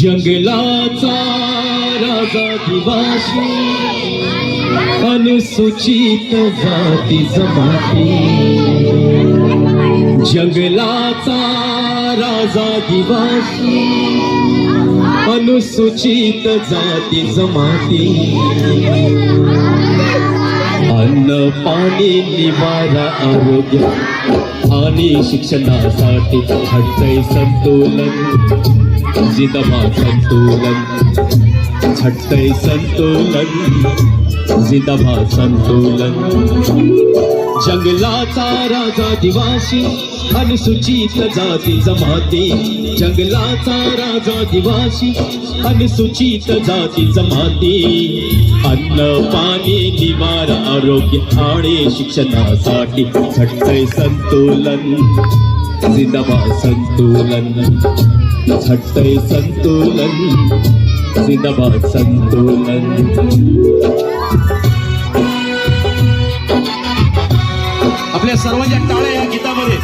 जंगलाचा राजा दिवाशी अनुसूचित जाती जमाती. जंगलाचा राजा दिवाशी अनुसूचित जाती जमाती. अन्न पाणी निवारा आरोग्य आणि शिक्षणासाठी घडतंय संतुलन. जिदमा संतुलन. झटतय संतुलन. जिदमा संतुलन. जंगलाचा राजा दिवाशी अनुसूचित जाती जमाती जंगलाचा राजा दिवाशी अनुसूचित जाती जमाती अन्न पाणी निवारा आरोग्य आणि शिक्षणासाठी झटतय संतुलन. जिंदाबाद संतुलन. झटतय संतुलन. जिंदाबाद संतुलन. आपल्या सर्वांच्या टाळ्या या गीतामध्ये.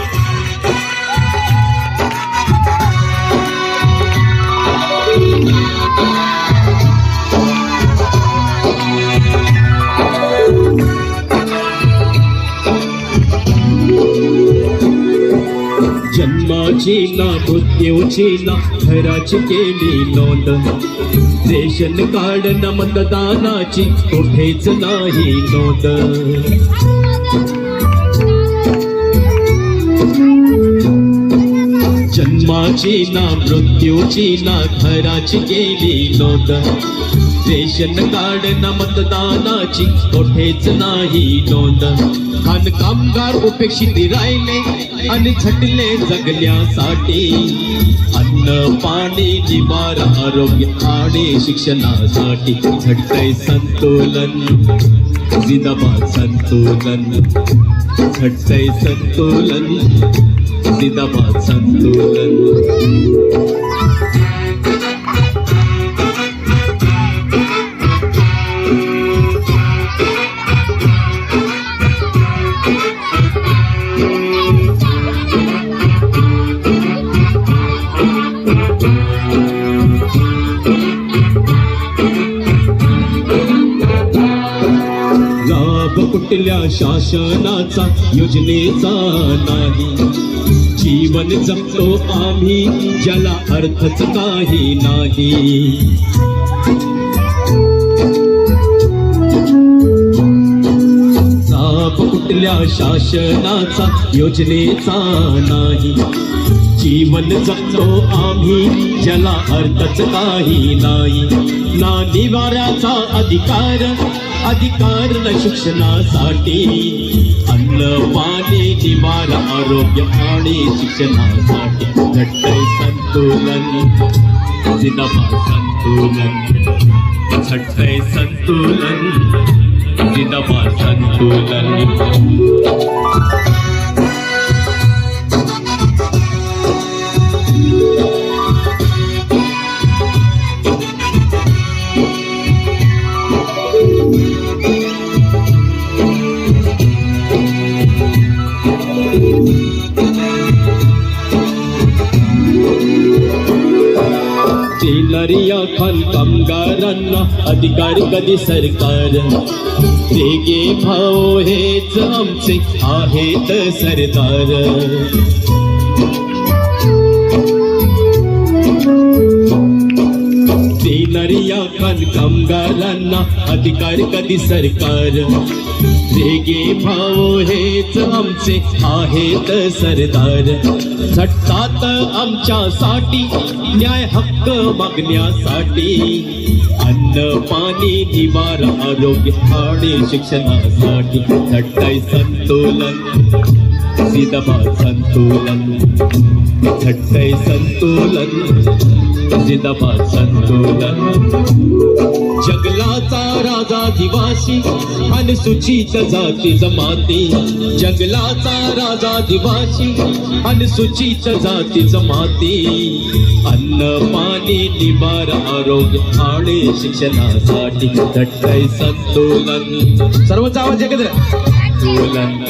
जन्माची ना मृत्यूची ना घराची केली नोंद. रेशन कार्ड न मतदानाची कुठेच नाही नोंद. जन्माची ना मृत्यूची ना घराची गेली नोंद. रेशन कार्ड ना मतदानाची कोठेच नाही नोंद. खान कामगार उपेक्षित राहिले आणि झटले जगल्यासाठी अन्न पाणी निवार आरोग्य आणि शिक्षणासाठी झटतय संतुलन. जिंदाबाद संतुलन. झटतय संतुलन. जिंदाबाद संतुलन लाभ कुठल्या शासनाचा योजनेचा नाही. जीवन जगतो आम्ही ज्याला अर्थच काही नाही. आपल्या शासनाचा योजनेचा नाही. जीवन जगतो आम्ही ज्याला अर्थच काही नाही. ना निवाऱ्याचा अधिकार अधिकार न शिक्षणासाठी. अन्न पाणी निवारा आरोग्य आणि शिक्षणासाठी. घट्ट संतुलन जिंदाबाद संतुलन. संतुलन. जिंदाबाद संतुलन देणाऱ्या खान कामगारांना अधिकार कधी सरकार? देगे भाव हेच आमचे आहेत सरदार देणाऱ्या खान कामगारांना अधिकार कधी सरकार? रेगे भाऊ हेच आमचे आहेत सरदार. झटतात आमच्यासाठी न्याय हक्क मागण्यासाठी. अन्न पाणी निवार आरोग्य आणि शिक्षणासाठी झटताय संतुलन सिदमा संतुलन. झटताय संतुलन. जिंदाबाद संतुलन. जगला जंगलाचा राजा दिवासी अनुसूचित जाती जमाती. जगलाचा राजा दिवासी अनुसूचित जाती जमाती. अन्न पाणी निवार आरोग्य आणि शिक्षणासाठी झटकय संतोलन. सर्वच आवाज एकत्र. संतोलन.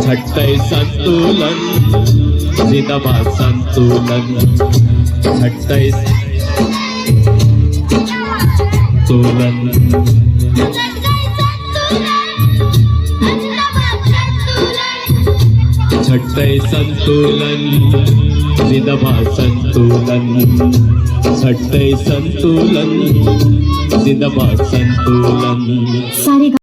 झटकय संतोलन. जिंदाबाद संतुलन. झटकय संतुलन झटकय संतुलन जिंदाबाद संतुलन झटकय संतुलन जिंदाबाद संतुलन सारे